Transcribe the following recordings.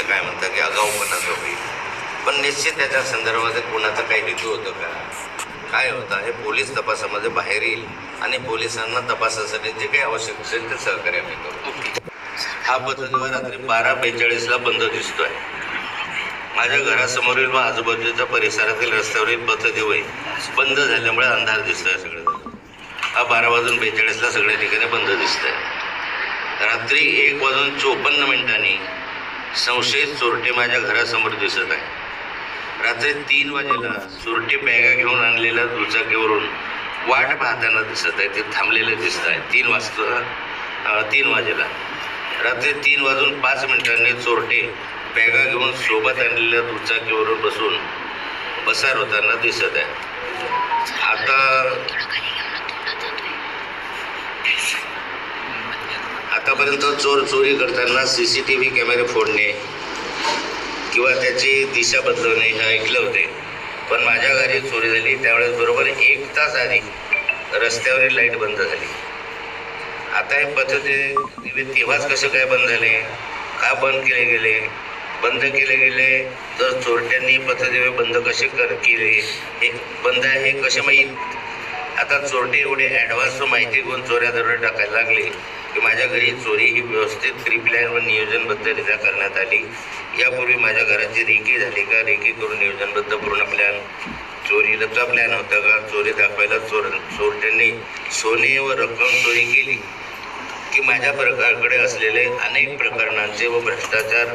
आपलं काय म्हणतात की आगाऊपणाचं होईल. पण निश्चित त्याच्या संदर्भामध्ये कोणाचं काही हेतू होतं का? काय होतं? हे पोलीस तपासामध्ये बाहेर येईल आणि पोलिसांना तपासासाठी जे काही आवश्यक असेल ते सहकार्य मिळतो. हा पथदिवा रात्री बारा बेचाळीसला बंद दिसतोय. माझ्या घरासमोरील व आजूबाजूच्या परिसरातील रस्त्यावरील पथदिवे बंद झाल्यामुळे अंधार दिसतोय सगळं. हा बारा वाजून बेचाळीसला सगळ्या ठिकाणी बंद दिसतंय. रात्री एक वाजून चोपन्न मिनिटांनी संशयित चोरटे माझ्या घरासमोर दिसत आहे. रात्री तीन वाजेला चोरटे बॅगा घेऊन आणलेल्या दुचाकीवरून वाट पाहताना दिसत आहे. ते थांबलेले दिसत आहे. तीन वाजता तीन वाजेला. रात्री तीन वाजून पाच मिनिटांनी चोरटे बॅगा घेऊन सोबत आणलेल्या दुचाकीवरून बसून पसार होताना दिसत आहे. आता आतापर्यंत चोर चोरी करताना सी सी टी व्ही कॅमेरे फोडणे किंवा त्याची दिशा बदलवणे हे ऐकले होते. पण माझ्या घरी चोरी झाली. त्यावेळेस बरोबर एक तास आधी रस्त्यावरील लाइट बंद झाली. आता हे पद्धती तेव्हाच कसे काय बंद झाले? का बंद केले गेले? बंद केले गेले तर चोरट्यांनी पथदिवे बंद कसे कर केले? हे बंद आहे हे कसे माहीत? आता चोरटे एवढे ॲडव्हान्स माहिती घेऊन चोऱ्या दरोडे टाकायला लागले की माझ्या घरी चोरी ही व्यवस्थित प्री प्लॅन व नियोजनबद्धरित्या करण्यात आली. यापूर्वी माझ्या घराची रेकी झाली का? रेकी करून नियोजनबद्ध पूर्ण प्लॅन चोरीचा प्लॅन होता का? चोरी दाखवायला चोर चोरट्यांनी सोने व रक्कम चोरी केली. की माझ्या प्रकारकडे असलेले अनेक प्रकरणांचे व भ्रष्टाचार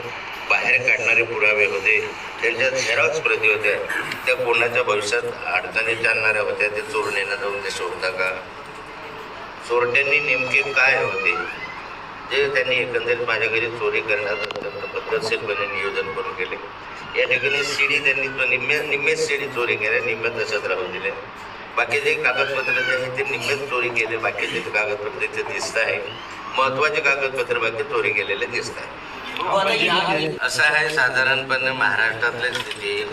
बाहेर काढणारे पुरावे होते. त्यांच्या झेरॉक्स प्रती होत्या. त्या कोणाच्या भविष्यात अडचणीत आणणाऱ्या होत्या. ते चोरणेनं जाऊन ते शोधता का? चोरट्यांनी नेमके काय होते? जे त्यांनी एकंदरीत माझ्या घरी चोरी करण्यात अत्यंत पद्धतशीरपणे नियोजन करून केले. या ठिकाणी शिडी त्यांनी निम्म्या निम्मेच शिडी चोरी केल्या. निम्म्या तशाच राहून दिल्या. बाकीचे कागदपत्र जे आहे ते निम्मेच चोरी केले. बाकीचे कागदपत्र तिथे दिसत आहे. महत्त्वाचे कागदपत्र बाकी चोरी केलेले दिसत आहे. असं आहे साधारणपणे महाराष्ट्रातले स्थिती.